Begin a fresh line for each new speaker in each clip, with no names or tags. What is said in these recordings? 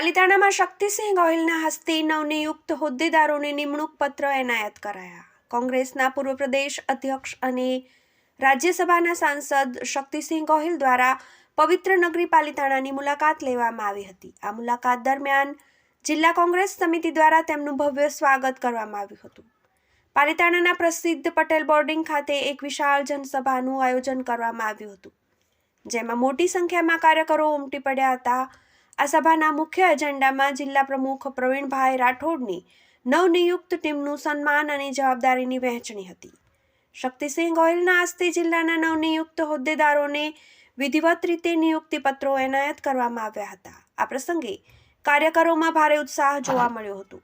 પાલિતાણામાં શક્તિસિંહ ગોહિલના હસ્તે નવનિયુક્ત હોદ્દેદારોને નિમણૂક પત્ર એનાયત કરાયા. કોંગ્રેસના પૂર્વ પ્રદેશ અધ્યક્ષ અને રાજ્યસભાના સાંસદ શક્તિસિંહ ગોહિલ દ્વારા પવિત્ર નગરી પાલિતાણાની મુલાકાત લેવામાં આવી હતી. આ મુલાકાત દરમિયાન જિલ્લા કોંગ્રેસ સમિતિ દ્વારા તેમનું ભવ્ય સ્વાગત કરવામાં આવ્યું હતું. પાલિતાણાના પ્રસિદ્ધ પટેલ બોર્ડિંગ ખાતે એક વિશાળ જનસભાનું આયોજન કરવામાં આવ્યું હતું, જેમાં મોટી સંખ્યામાં કાર્યકરો ઉમટી પડ્યા હતા. આ સભાના મુખ્ય એજન્ડામાં જિલ્લા પ્રમુખ પ્રવીણભાઈ રાઠોડની નવનિયુક્ત ટીમનું સન્માન અને જવાબદારીની વહેંચણી હતી. શક્તિસિંહ ગોહિલના હસ્તે જિલ્લાના નવનિયુક્ત હોદ્દેદારોને વિધિવત રીતે નિયુક્તિ પત્રો એનાયત કરવામાં આવ્યા હતા. આ પ્રસંગે કાર્યકરોમાં ભારે ઉત્સાહ જોવા મળ્યો હતો.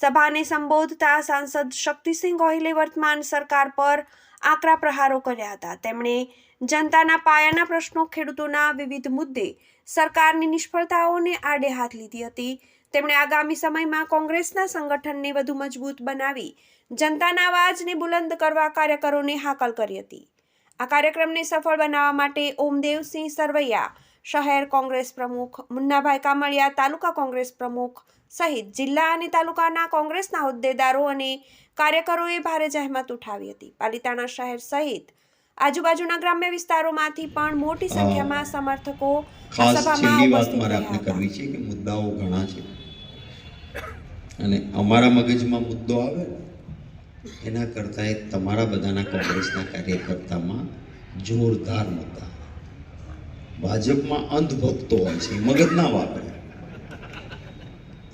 સભાને સંબોધતા સાંસદ શક્તિસિંહ ગોહિલે વર્તમાન સરકાર પર આકરા પ્રહારો કર્યા હતા. તેમણે જનતાના પાયાના પ્રશ્નો ખેડૂતોના વિવિધ મુદ્દે સરકારની નિષ્ફળતાઓને આડે હાથ લીધી હતી. તેમણે આગામી સમયમાં કોંગ્રેસના સંગઠનને વધુ મજબૂત બનાવી જનતાના અવાજને બુલંદ કરવા કાર્યકરોને હાકલ કરી હતી. આ કાર્યક્રમને સફળ બનાવવા માટે ઓમદેવસિંહ સરવૈયા શહેર કોંગ્રેસ પ્રમુખ મુન્નાભાઈ કામળિયા તાલુકા કોંગ્રેસ પ્રમુખ સહિત જિલ્લા અને તાલુકાના કોંગ્રેસના હોદ્દેદારો અને કાર્યકરોએ ભારે જહેમત ઉઠાવી હતી. પાલિતાણા શહેર સહિત આજુબાજુના ગ્રામ્ય વિસ્તારોમાંથી પણ મોટી સંખ્યામાં સમર્થકો સભામાં ઉપસ્થિત રહ્યા
કરવી છે કે મુદ્દાઓ ઘણા છે. અને અમારા મગજમાં મુદ્દો આવે એના કરતાં તમારા બધાના કોંગ્રેસના કાર્યકર્તામાં જોરદાર મુદ્દા. ભાજપમાં અંધભક્તો હોય છે મગજ ના વાપરે.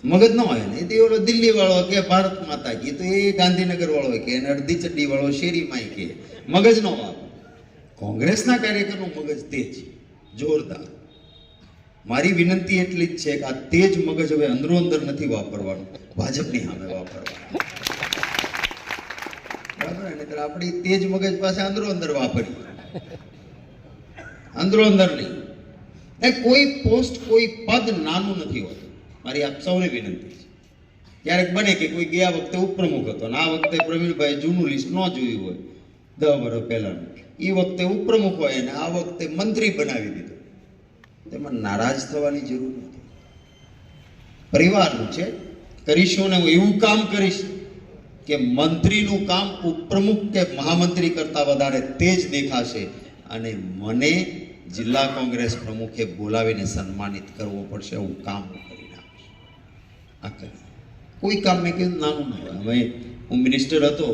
મગજ ન હોય ને તે ઓલો દિલ્હી વાળો કે ભારત માતા કી, તો એ ગાંધીનગર વાળો કે અડધી ચડ્ડી વાળો શેરીમાં કે, મગજ ન વાપરે. કોંગ્રેસના કાર્યકરનું મગજ તેજ, જોરદાર. મારી વિનંતી એટલી જ છે કે આ તેજ મગજ હવે અંદરો અંદર નથી વાપરવાનું, ભાજપની સામે વાપરવાનું. બરાબર? નહીંતર આપણી તેજ મગજ પાસે અંદરો અંદર વાપરીએ. અંદરો અંદર નહીં કોઈ પોસ્ટ, કોઈ પદ નાનું નથી હોતું. મારી આપ સૌને વિનંતી છે. ક્યારેક બને કે કોઈ ગયા વખતે ઉપપ્રમુખ હતો અને આ વખતે પ્રવીણભાઈ જૂનું લિસ્ટ ન જોયું હોય દસ વર્ષ પહેલાનું એ વખતે ઉપપ્રમુખ હોય અને આ વખતે મંત્રી બનાવી દીધો. તેમાં નારાજ થવાની જરૂર નથી. પરિવારનું છે. કરીશું ને હું એવું કામ કરીશ કે મંત્રીનું કામ ઉપપ્રમુખ કે મહામંત્રી કરતાં વધારે તેજ દેખાશે. અને મને જિલ્લા કોંગ્રેસ પ્રમુખે બોલાવીને સન્માનિત કરવો પડશે હું કામ હું કરી નાખીશ આ કરી કોઈ કામ મેં કીધું નાનું ના હવે હું મિનિસ્ટર હતો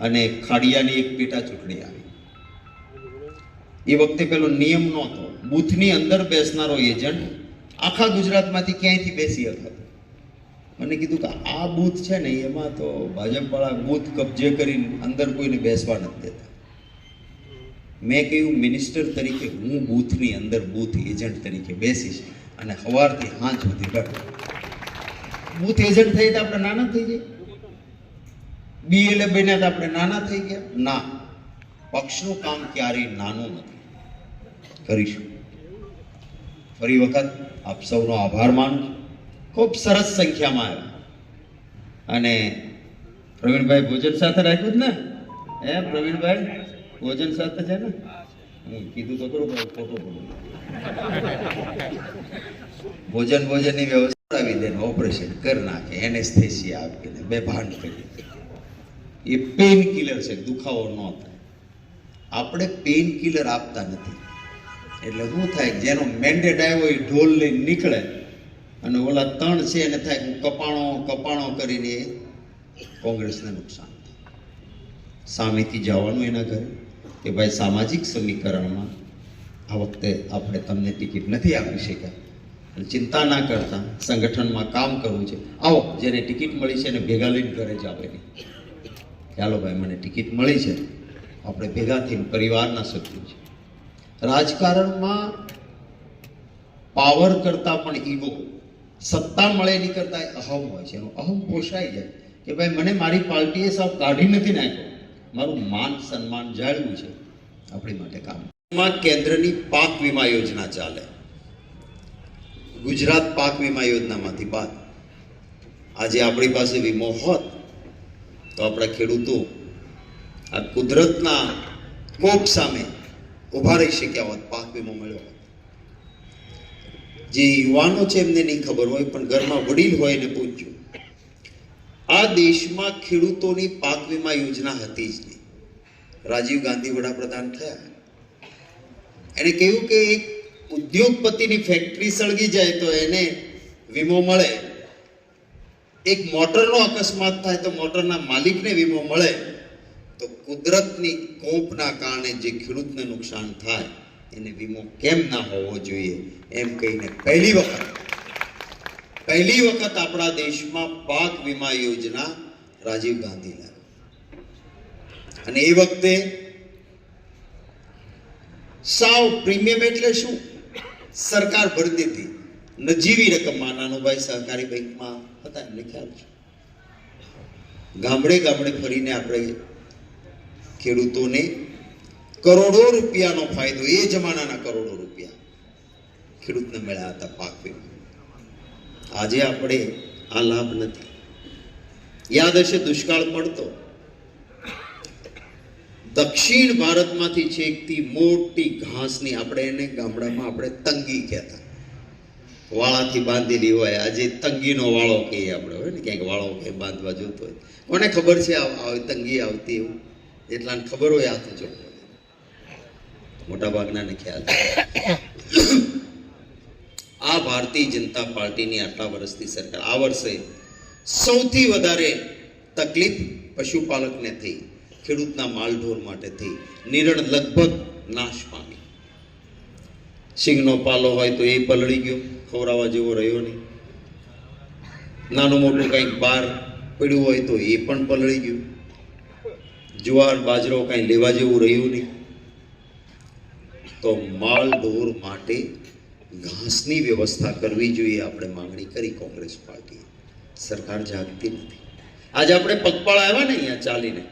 અને ખાડિયાની એક પેટા ચૂંટણી આવી. એ વખતે પેલો નિયમ નહોતો. બૂથની અંદર બેસનારો એજન્ટ આખા ગુજરાતમાંથી ક્યાંયથી બેસી હતો મને કીધું કે આ બૂથ છે ને, એમાં તો ભાજપવાળા બૂથ કબજે કરીને અંદર કોઈને બેસવા નથી દેતા. મેં કહ્યું મિનિસ્ટર તરીકે હું બૂથની અંદર બૂથ એજન્ટ તરીકે બેસીશ અને સવારથી સાંજ સુધી બેઠો બૂથ એજન્ટ થઈ તો આપણે નાના થઈ જઈએ. બીએલએ બન્યા તો આપણે નાના થઈ ગયા. ના, પક્ષનું કામ ક્યારેય નાનું નથી. કરીશું. ફરી વખત આપ સૌનો આભાર માનું છું. ખૂબ સરસ સંખ્યામાં આવ્યા. અને પ્રવીણભાઈ ભોજન સાથે રાખ્યું જ ને? હે, પ્રવીણભાઈ? ભોજન સાથે છે ને? હું કીધું તો ખરું, પણ ખોટું ભોજન ભોજનની વ્યવસ્થા આવી દે ઓપરેશન કરી નાખે એનેસ્થેસિયા આપીને બે ભાંડ કરી એ પેઇન કિલર છે, દુખાવો ન થાય. આપણે પેન કિલર આપતા નથી. એટલે શું થાય, જેનો મેન્ડેટ આવ્યો એ ઢોલ લઈને નીકળે. અને ઓલા તણ છે એને થાય કપાણો કપાણો કરીને કોંગ્રેસને નુકસાન થાય. સામેથી જવાનું એના ઘરે. કે ભાઈ સામાજિક સમીકરણમાં આ વખતે આપણે તમને ટિકિટ નથી આપી શક્યા. ચિંતા ના કરતા સંગઠનમાં કામ કરવું છે. આવો, જેને ટિકિટ મળી છે એને ભેગા લઈને ઘરે જ એની ચાલો ભાઈ, મને ટિકિટ મળી છે. આપણે ભેગા થઈને પરિવારના સભ્યો છે રાજકારણમાં પાવર કરતા પણ ઈગો. સત્તા મળે એની કરતા અહમ હોય છે. એનો અહમ પોષાઈ જાય. કે ભાઈ, મને મારી પાર્ટીએ સાવ કાઢી નથી નાખ્યો. મારું માન સન્માન જાળવું છે. આપણી માટે કામ. કેન્દ્રની પાક વીમા યોજના ચાલે. ગુજરાત પાક વીમા યોજનામાંથી બાદ. આજે આપણી પાસે વીમો હોત તો આપણા ખેડૂતો આ કુદરતના કોપ સામે ઊભા રહી શક્યા હોત, પાક વીમો મળ્યો હોત. જે યુવાનો છે એમને નહીં ખબર હોય, પણ ઘરમાં વડીલ હોય એને પૂછજો. આ દેશમાં ખેડૂતોની પાક વીમા યોજના હતી જ નહીં. રાજીવ ગાંધી વડાપ્રધાન થયા. એને કહ્યું કે એક ઉદ્યોગપતિની ફેક્ટરી સળગી જાય તો એને વીમો મળે. એક મોટરનો અકસ્માત થાય તો મોટરના માલિકને વીમો મળે. તો કુદરતની કોપના કારણે જે ખેડૂતને નુકસાન થાય, એને વીમો કેમ ના હોવો જોઈએ એમ કહીને પહેલી વખત પહેલી વખત આપણા દેશમાં પાક વીમા યોજના રાજીવ ગાંધી લાવી અને એ વખતે સાવ પ્રીમિયમ એટલે શું? સરકાર ભરતી હતી નજીવી રકમમાં નાનુભાઈ સહકારી બેંકમાં હતા, એમને છે. ગામડે ગામડે ફરીને આપણે ખેડૂતોને કરોડો રૂપિયાનો ફાયદો, એ જમાનાના કરોડો રૂપિયા ખેડૂતને મળ્યા હતા પાક વીમા. આજે આપણે આ લાભ નથી. યાદ હશે દુષ્કાળ પડતો. દક્ષિણ ભારતમાંથી છેકતી મોટી ઘાસની આપણે એને ગામડામાં આપણે તંગી કહેતા. વાળાથી બાંધેલી હોય, આજે તંગીનો વાળો કહીએ આપણે, હોય ને, ક્યાંક વાળો કે બાંધવા જોતો હોય. કોને ખબર છે આ- આ તંગી આવતી એવું? એટલાને ખબર હોય હાથ જો. મોટા ભાગનાને ખ્યાલ આ ભારતીય જનતા પાર્ટીની આટલા વર્ષથી સરકાર. આ વર્ષે સૌથી વધારે તકલીફ પશુપાલકને થઈ, ખેડૂતના માલઢોર માટે થઈ. નિરણ લગભગ નાશ પામી. સિંગનો પાલો હોય તો એ પલળી ગયો, ખવડાવવા જેવો રહ્યો નહીં. નાનું મોટું કંઈક બહાર પડ્યું હોય તો એ પણ પલળી ગયું. જુવાર, બાજરો કાંઈ લેવા જેવું રહ્યું નહીં. તો માલ ઢોર માટે ઘાસની વ્યવસ્થા કરવી જોઈએ આપણે માંગણી કરી કોંગ્રેસ પાર્ટીએ. સરકાર જાગતી નથી. આજે આપણે પગપાળા આવ્યા ને અહીંયા ચાલીને.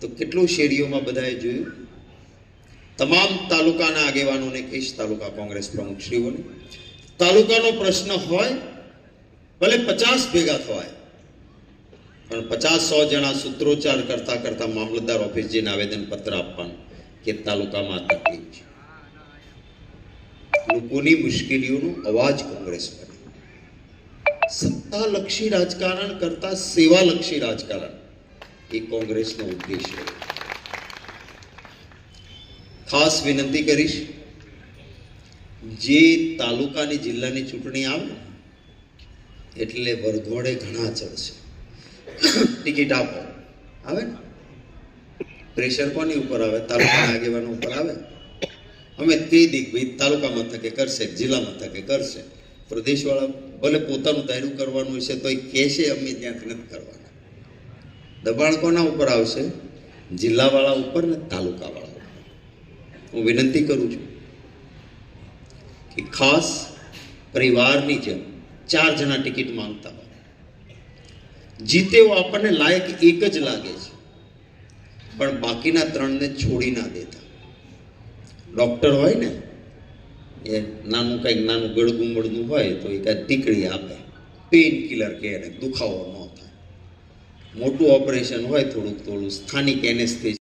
તો કેટલું શેરીઓમાં બધાએ જોયું? તમામ તાલુકાના આગેવાનોને કહીશ, તાલુકા કોંગ્રેસ પ્રમુખશ્રીઓને. તાલુકાનો પ્રશ્ન હોય, ભલે પચાસ ભેગા થવાય પણ પચાસ સો જણા સૂત્રોચ્ચાર કરતા કરતા મામલતદાર ઓફિસ જઈને આવેદનપત્ર આપવાનું કે તાલુકામાં તકલીફ છે. લોકોની મુશ્કેલીઓનો અવાજ કોંગ્રેસ બને સત્તાલક્ષી રાજકારણ કરતા સેવાલક્ષી રાજકારણ એ કોંગ્રેસનો ઉદ્દેશ્ય. ખાસ વિનંતી કરીશ, જે તાલુકાની જિલ્લાની ચૂંટણી આવે, એટલે વરઘોડે ઘણા ચડશે ટિકિટ આપો. આવે ને? પ્રેશર કોની ઉપર આવે? તાલુકાના આગેવાનો ઉપર આવે? અમે તે દી ભાઈ તાલુકા મથકે કરશે, જિલ્લા મથકે કરશે. પ્રદેશવાળા ભલે પોતાનું દાયરું કરવાનું હશે તો એ કહેશે અમે ત્યાંથી નથી કરવાના. દબાણ કોના ઉપર આવશે? જિલ્લાવાળા ઉપર ને તાલુકાવાળા ઉપર. હું વિનંતી કરું છું કે ખાસ પરિવારની જેમ ચાર જણા ટિકિટ માંગતા હોય. જીતે આપણને લાયક એક જ લાગે છે. પણ બાકીના ત્રણને છોડી ના દેતા. ડૉક્ટર હોય ને, એ નાનું કંઈક નાનું ગળગું મળતું હોય તો એ કાંઈ ટીકડી આપે. પેઇન કિલર કે એને, દુખાવો ન થાય. મોટું ઓપરેશન હોય થોડુંક, થોડું સ્થાનિક એનેસ્થેસિયા